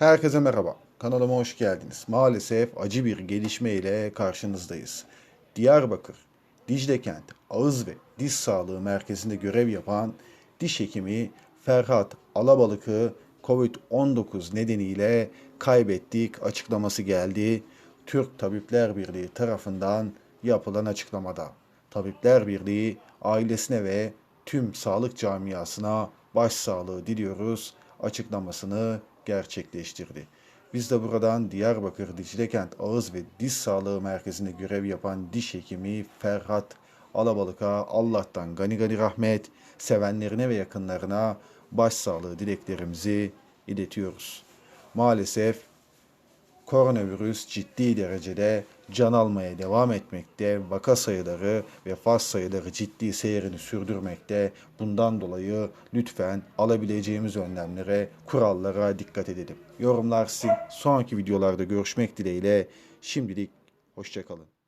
Herkese merhaba. Kanalıma hoş geldiniz. Maalesef acı bir gelişme ile karşınızdayız. Diyarbakır, Dicle Kent Ağız ve Diş Sağlığı Merkezi'nde görev yapan diş hekimi Ferhat Alabalık'ı Covid-19 nedeniyle kaybettik açıklaması geldi. Türk Tabipler Birliği tarafından yapılan açıklamada. Tabipler Birliği ailesine ve tüm sağlık camiasına başsağlığı diliyoruz açıklamasını gerçekleştirdi. Biz de buradan Diyarbakır Diclekent Ağız ve Diş Sağlığı Merkezi'nde görev yapan diş hekimi Ferhat Alabalık'a Allah'tan gani gani rahmet, sevenlerine ve yakınlarına başsağlığı dileklerimizi iletiyoruz. Maalesef koronavirüs ciddi derecede can almaya devam etmekte, vaka sayıları ve faz sayıları ciddi seyrini sürdürmekte. Bundan dolayı lütfen alabileceğimiz önlemlere, kurallara dikkat edelim. Yorumlar sizin. Sonraki videolarda görüşmek dileğiyle. Şimdilik hoşçakalın.